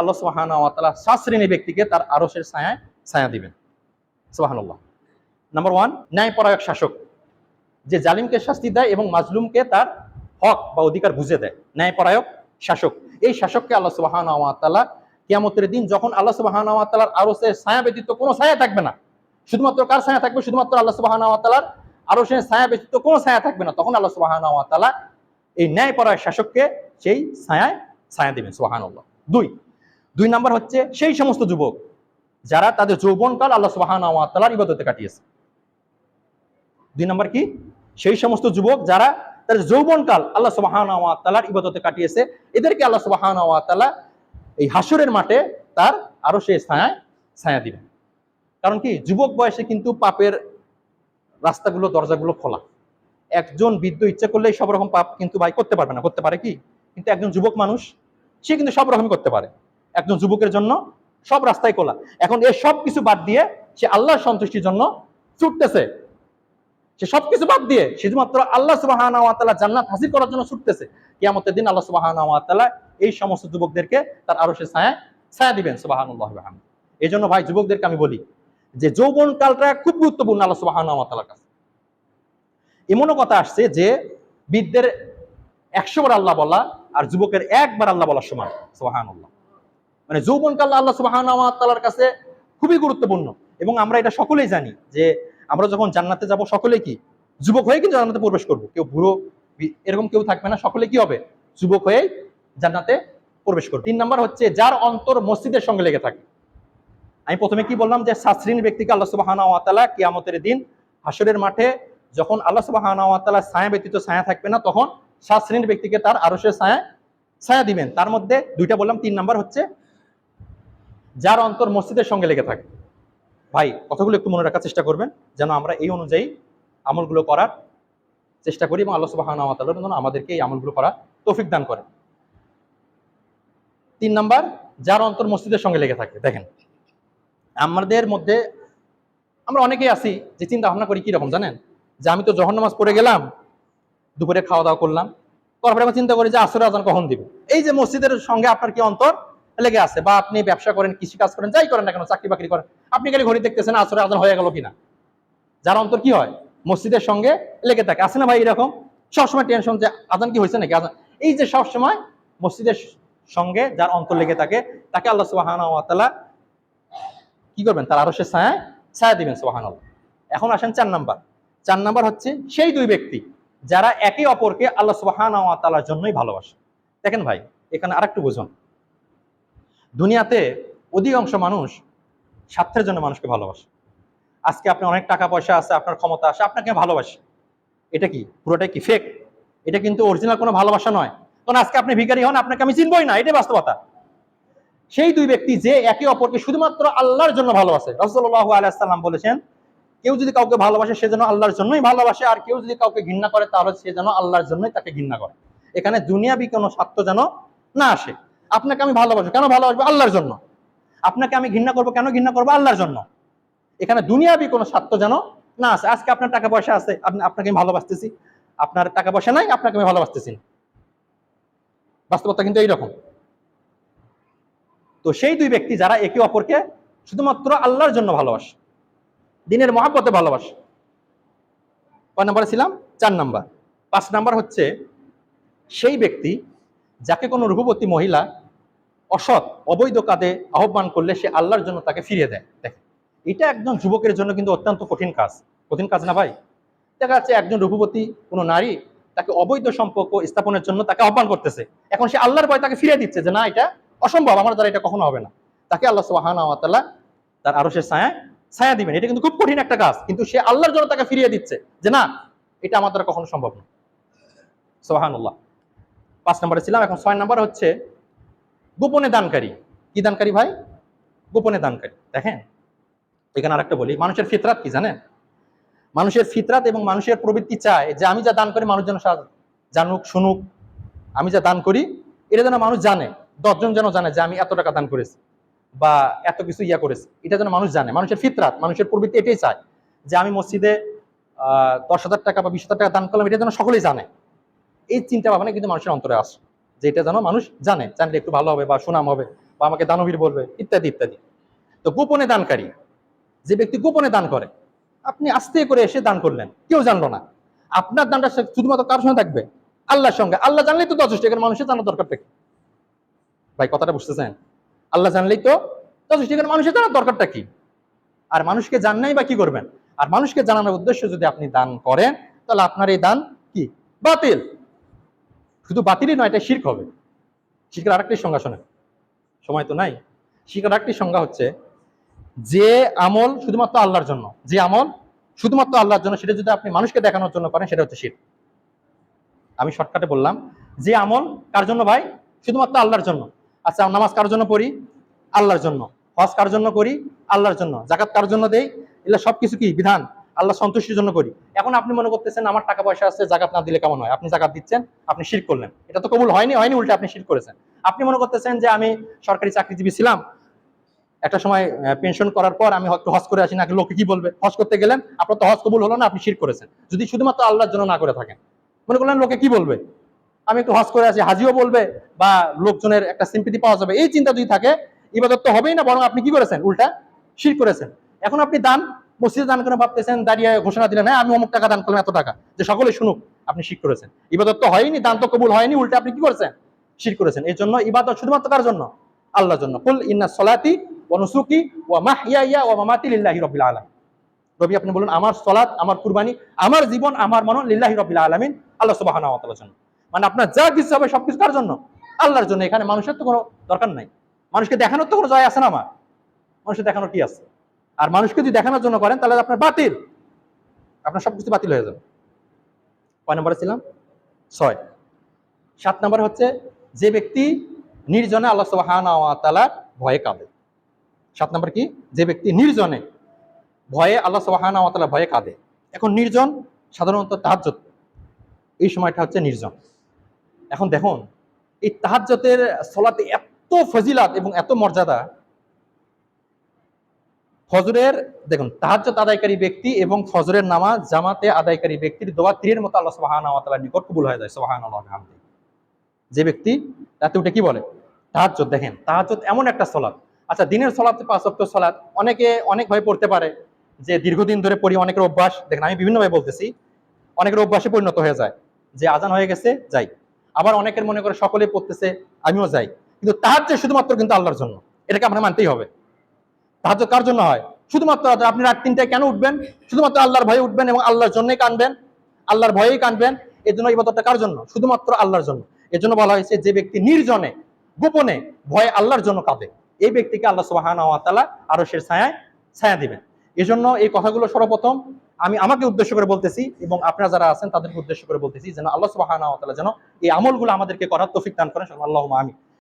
আল্লাহ তালা সাত ব্যক্তিকে তার আরসের ছায়া দিবেন। সুবাহান্লাহ নাম্বার ওয়ান ন্যায়পরায়ক শাসক। যে জালিমকে শাস্তি দেয় এবং মাজলুমকে তার হক বা অধিকার বুঝে দেয়। ন্যায়পরায়ক শাসক। এই শাসককে আল্লাহ সুবাহান কিয়ামতের দিন যখন আল্লাহ সুবাহান আরসের ছায়া ব্যতীত কোনো ছায়া থাকবে না, শুধুমাত্র কার ছায়া থাকবে? শুধুমাত্র আল্লাহ সুবাহান তালার আরসের ছায়া ব্যতীত কোনো ছায়া থাকবে না। তখন আল্লাহ সুবাহান তালা এই ন্যায়পরায়ক শাসককে সেই ছায়ায় ছায়া দিবেন সুবাহান দুই দুই নাম্বার হচ্ছে সেই সমস্ত যুবক যারা তাদের যৌবনকাল আল্লাহ সুবাহান তালার ইবাদতে কাটিয়েছে। দুই নাম্বার কি? সেই সমস্ত যুবক যারা তাদের যৌবনকাল আল্লাহ সুবাহান তালার ইবাদতে কাটিয়েছে, এদেরকে আল্লাহ সুবাহান এই হাসুরের মাঠে তার আরও সে ছায়ায় ছায়া দিবেন। কারণ কি? যুবক বয়সে কিন্তু পাপের রাস্তাগুলো, দরজাগুলো খোলা। একজন বৃদ্ধ ইচ্ছা করলেই সব রকম পাপ কিন্তু ভাই করতে পারবে না। করতে পারে কি? কিন্তু একজন যুবক মানুষ, সে কিন্তু সব রকমই করতে পারে। একজন যুবকের জন্য সব রাস্তায় খোলা। এখন এর সব কিছু বাদ দিয়ে সে আল্লাহর সন্তুষ্টির জন্য ছুটতেছে। সে সবকিছু বাদ দিয়ে শুধুমাত্র আল্লাহ সুবাহান জান্নাত হাসিল করার জন্য ছুটতেছে। কিয়ামতের দিন আল্লাহ সুবাহান এই সমস্ত যুবকদেরকে তার আরও সে ছায়া ছায়া দিবেন সুবাহান এই জন্য ভাই, যুবকদেরকে আমি বলি যে যৌবন কালটা খুব গুরুত্বপূর্ণ আল্লাহ সুবাহান কাছে। এমনও কথা আসছে যে বৃদ্ধের একশো বার আল্লাহ বলা আর যুবকের একবার আল্লাহ বলার সমান সুবাহান মানে যৌবনকাল আল্লাহ সুবাহান তালার কাছে খুবই গুরুত্বপূর্ণ। এবং আমরা এটা সকলেই জানি যে আমরা যখন জান্নাতে যাব, সকলে কি? যুবক হয়ে কিন্তু জান্নাতে প্রবেশ করব। কেউ বুড়ো এরকম কেউ থাকবে না। সকলে কি হবে? যুবক হয়েই জান্নাতে প্রবেশ করবে। তিন নাম্বার হচ্ছে যার অন্তর মসজিদের সঙ্গে লেগে থাকে। আমি প্রথমে কি বললাম যে সাত শ্রেণির ব্যক্তিকে আল্লাহ সুবাহানা কিয়ামতের দিন হাসরের মাঠে যখন আল্লাহ সুবাহানা ছায়া ব্যতীত ছায়া থাকবে না, তখন সাত শ্রেণির ব্যক্তিকে তার আরশের ছায়া ছায়া দিবেন। তার মধ্যে দুইটা বললাম। তিন নাম্বার হচ্ছে যার অন্তর মসজিদের সঙ্গে লেগে থাকে। ভাই, কথাগুলো একটু মনে রাখার চেষ্টা করবেন, যেন আমরা এই অনুযায়ী আমলগুলো করার চেষ্টা করি এবং আল্লাহ সুবাহানা যেন আমাদেরকে এই আমলগুলো করার তৌফিক দান করে তিন নাম্বার, যার অন্তর মসজিদের সঙ্গে লেগে থাকে। দেখেন, আমাদের মধ্যে আমরা অনেকেই আছি যে চিন্তা ভাবনা করি কি রকম জানেন? যে আমি তো জহর নামাজ পড়ে গেলাম, দুপুরে খাওয়া দাওয়া করলাম, তারপরে আমি চিন্তা করি যে আসরে আজান কখন দিব? এই যে মসজিদের সঙ্গে আপনার কি অন্তর? লেগে আছে বা আপনি ব্যবসা করেন, কৃষি কাজ করেন, যাই করেন না কেন, চাকরি বাকরি করেন, আপনি খালি ঘড়ি দেখতেছেন আসরে আজান হয়ে গেল কিনা? যার অন্তর কি হয়? মসজিদের সঙ্গে লেগে থাকে। আছে না ভাই এরকম? সবসময় টেনশন যে আজান কি হয়েছে নাকি? আজান এই যে সবসময় মসজিদের সঙ্গে যার অন্তর লেগে থাকে, তাকে আল্লাহ সুবাহানা কি করবেন? তার আরও সে ছায়া ছায়া দিবেন সোহান এখন আসেন চার নাম্বার। চার নাম্বার হচ্ছে সেই দুই ব্যক্তি যারা একে অপরকে আল্লাহ সুবাহান জন্যই ভালোবাসে। দেখেন ভাই, এখানে আরেকটু বুঝুন। দুনিয়াতে অধিকাংশ মানুষ স্বার্থের জন্য মানুষকে ভালোবাসে। আজকে আপনার অনেক টাকা পয়সা আছে, আপনার ক্ষমতা আছে, আপনাকে ভালোবাসে। এটা কি? পুরোটাই কি ফেক এটা কিন্তু অরিজিনাল কোনো ভালোবাসা নয়। কারণ আজকে আপনি ভিখারি হন, আপনাকে আমি চিনবই না, এটাই বাস্তবতা। সেই দুই ব্যক্তি যে একে অপরকে শুধুমাত্র আল্লাহর জন্য ভালোবাসে। রসল্লাহ আলাইসাল্লাম বলেছেন, কেউ যদি কাউকে ভালোবাসে, সে যেন আল্লাহর জন্যই ভালোবাসে, আর কেউ যদি কাউকে ঘৃণা করে, তাহলে সে যেন আল্লাহর জন্যই তাকে ঘৃণা করে। এখানে দুনিয়াবি কোনো স্বার্থ যেন না আসে। আপনাকে আমি ভালোবাসবো। কেন ভালোবাসবো? আল্লাহর জন্য। আপনাকে আমি ঘৃণা করব, কেন ঘৃণা করব? আল্লাহর জন্য। এখানে দুনিয়াবি কোনো স্বার্থ যেন না আসে আজকে আপনার টাকা পয়সা আছে, আপনি আপনাকে আমি ভালোবাসতেছি। আপনার টাকা পয়সা নাই, আপনাকে আমি ভালোবাসতেছি। বাস্তবতা কিন্তু এইরকম। তো সেই দুই ব্যক্তি যারা একে অপরকে শুধুমাত্র আল্লাহর জন্য ভালোবাসে, দিনের মহাব্বতে ভালোবাসে। কয় নাম্বারে ছিলাম? চার নাম্বার। পাঁচ নাম্বার হচ্ছে, সেই ব্যক্তি যাকে কোনো রূপবতী মহিলা অসৎ, অবৈধ কাজে আহ্বান করলে সে আল্লাহর জন্য তাকে ফিরিয়ে দেয়। দেখেন, এটা একজন যুবকের জন্য কিন্তু অত্যন্ত কঠিন কাজ। কঠিন কাজ না ভাই? দেখা যাচ্ছে একজন রূপবতী কোনো নারী তাকে অবৈধ সম্পর্ক স্থাপনের জন্য তাকে আহ্বান করতেছে। এখন সে আল্লাহর ভয় তাকে ফিরিয়ে দিচ্ছে যে, না, এটা অসম্ভব, আমার দ্বারা এটা কখনো হবে না। তাকে আল্লাহ সুবাহানা তার আরও সে ছায়া ছায়া দিবেন। এটা কিন্তু খুব কঠিন একটা কাজ, কিন্তু সে আল্লাহর জন্য তাকে ফিরিয়ে দিচ্ছে যে, না, এটা আমার দ্বারা কখনো সম্ভব না। সোহানুল্লাহ পাঁচ নম্বরে ছিলাম, এখন ছয় নম্বর হচ্ছে গোপনে দানকারী। কি দানকারী ভাই? গোপনে দানকারী, দেখেন। এখানে আরেকটা বলি, মানুষের ফিতরাত কি জানেন? মানুষের ফিতরাত এবং মানুষের প্রবৃত্তি চায় যে আমি যা দান করি মানুষ যেন জানুক, শুনুক, আমি যা দান করি, এটা যেন মানুষ জানে, দশজন যেন জানে যে আমি এত টাকা দান করেছি বা এত কিছু ইয়া করেছি, এটা যেন মানুষ জানে। মানুষের ফিতরাত, মানুষের প্রবৃত্তি এটাই চায় যে আমি মসজিদে দশ হাজার টাকা বা বিশ হাজার টাকা দান করলাম, এটা যেন সকলেই জানে। এই চিন্তা ভাবনা কিন্তু মানুষের অন্তরে আসে যে এটা যেন মানুষ জানে, জানলে একটু ভালো হবে বা সুনাম হবে বা আমাকে দানবীর বলবে, ইত্যাদি ইত্যাদি। তো গোপনে দানকারী, যে ব্যক্তি গোপনে দান করে, আপনি আস্তে করে এসে দান করলেন, কেউ জানলো না। আপনার দানটা শুধুমাত্র কার সঙ্গে থাকবে? আল্লাহর সঙ্গে। আল্লাহ জানলেই তো যথেষ্ট, এখানে মানুষের জানার দরকারটা কি? ভাই, কথাটা বুঝতেছেন? আল্লাহ জানলেই তো যথেষ্ট, এখানে মানুষের জানার দরকারটা কি? আর মানুষকে জাননাই বা কি করবেন? আর মানুষকে জানানোর উদ্দেশ্য যদি আপনি দান করেন, তাহলে আপনার এই দান কি? বাতিল। শুধু বাতিলই নয়, এটা শির্ক হবে। শির্কের আরেকটি সংজ্ঞা শোনেন। সময় তো নাই। শির্কের আরেকটি সংজ্ঞা হচ্ছে, যে আমল শুধুমাত্র আল্লাহর জন্য, যে আমল শুধুমাত্র আল্লাহর জন্য, সেটা যদি আপনি মানুষকে দেখানোর জন্য করেন, সেটা হচ্ছে শির আমি শর্টকাটে বললাম, যে আমল কার জন্য ভাই? শুধুমাত্র আল্লাহর জন্য। আচ্ছা নামাজ কার জন্য পড়ি? আল্লাহর জন্য। হজ কার জন্য করি? আল্লাহর জন্য। জাকাত কার জন্য দেই? এগুলো সবকিছু কি? বিধান? আল্লাহ সন্তুষ্টির জন্য করি। এখন আপনি মনে করতেছেন, আমার টাকা পয়সা আছে, জাকাত না দিলে কেমন হয়? আপনি জাকাত দিচ্ছেন, আপনি শির করলেন। এটা তো কবুল হয়নি হয়নি, উল্টে আপনি শির করেছেন। আপনি মনে করতেছেন যে, আমি সরকারি চাকরিজীবী ছিলাম। একটা সময় পেনশন করার পর আমি হয়তো হজ করে আসি না লোকে কি বলবে? হজ করতে গেলেন, আপনার তো হজ কবুল হলো না, আপনি শির করেছেন। যদি শুধুমাত্র আল্লাহর জন্য না করে থাকেন, মনে করলেন লোকে কি বলবে? আমি একটু হজ করে আসি, হাজিও বলবে, বা লোকজনের একটা সিম্পিতি পাওয়া যাবে। এই চিন্তা যদি থাকে, ইবাদত তো হবেই না, বরং আপনি কি করেছেন? উল্টা শির করেছেন। এখন আপনি দান মসজিদে দান করে ভাবতেছেন, দাঁড়িয়ে ঘোষণা দিলেন হ্যাঁ আমি অমুক টাকা দান করলাম, এত টাকা। যে সকলে শুনুক, আপনি শির করেছেন। ইবাদত তো হয়নি, দান তো কবুল হয়নি, উল্টা আপনি কি করেছেন? শির করেছেন। এই জন্য ইবাদত শুধুমাত্র কার জন্য? আল্লাহর জন্য। কুল ইন্না সলাতি ওয়া নুসুকি ওয়া মাহইয়া ওয়া মামাতি লিল্লাহি রাব্বিল আলামিন। রবি, আপনি বলুন, আমার সলাত আমার কুরবানি, আমার জীবন, আমার মনন লিল্লাহি রাব্বিল আলামিন। আল্লাহ সুবহানাহু ওয়া তাআলার জন্য। মানে আপনার যা কিছু হবে সবকিছু কার জন্য? আল্লাহর জন্য। এখানে মানুষের তো কোনো দরকার নাই। মানুষকে দেখানোর তো কোনো জয় আছে না আমার। মানুষের দেখানোর কি আছে? আর মানুষকে যদি দেখানোর জন্য করেন, তাহলে আপনার বাতিল। আপনার সবকিছু বাতিল হয়ে যাবে। কয় নম্বরে ছিলাম? ছয়। সাত নম্বর হচ্ছে, যে ব্যক্তি নির্জনে আল্লাহ ওয়া ভয়ে কাঁদে। সাত নম্বর কি? যে ব্যক্তি নির্জনে ভয়ে আল্লাহ ওয়া ভয়ে কাঁদে। এখন নির্জন সাধারণত তাহাজ্জুদ। এই সময়টা হচ্ছে নির্জন। এখন দেখুন, এই তাহাজ্জতের সলাতে এত ফজিলাত এবং এত মর্যাদা ফজরের, দেখুন তাহাজ্জত আদায়কারী ব্যক্তি এবং ফজরের নামাজ জামাতে আদায়কারী ব্যক্তির দোয়া তীরের মতো আল্লাহ ওয়া নিকট কবুল হয়ে যায়, সুবহানাল্লাহ বিহামদি যে ব্যক্তি রাতে উঠে কি বলে? তাহাজ্জত দেখেন তাহাজ্জত এমন একটা সলাৎ। আচ্ছা দিনের সলাতে পাঁচ ওয়াক্ত সলাৎ, অনেকে অনেকভাবে পড়তে পারে যে দীর্ঘদিন ধরে পড়ি, অনেকের অভ্যাস, দেখেন, আমি বিভিন্নভাবে বলতেছি, অনেকের অভ্যাসে পরিণত হয়ে যায়, যে আজান হয়ে গেছে, যাই। আবার অনেকের মনে করে সকলে পড়তেছে, আমিও যাই। কিন্তু তাহার যে শুধুমাত্র কিন্তু আল্লাহর জন্য, এটাকে আপনার মানতেই হবে। তাহার কার জন্য হয়? শুধুমাত্র আপনি রাত তিনটায় কেন উঠবেন? শুধুমাত্র আল্লাহর ভয়ে উঠবেন এবং আল্লাহর জন্যই কানবেন? আল্লাহর ভয়েই কানবেন? এই জন্য ইবাদতটা কার জন্য? শুধুমাত্র আল্লাহর জন্য। এর জন্য বলা হয়েছে, যে ব্যক্তি নির্জনে, গোপনে ভয়ে আল্লাহর জন্য কাঁদে, এই ব্যক্তিকে আল্লাহ ওয়া তাআলা আরশের ছায়ায় ছায়া দিবেন। এজন্য এই কথাগুলো সর্বপ্রথম আমি আমাকে উদ্দেশ্য করে বলতেছি এবং আপনারা যারা আছেন তাদেরকে উদ্দেশ্য করে বলতেছি যেন আল্লাহ সুবহানাহু ওয়া যেন এই আমলগুলো আমাদেরকে করার তৌফিক দান করেন। আল্লাহ আমিন।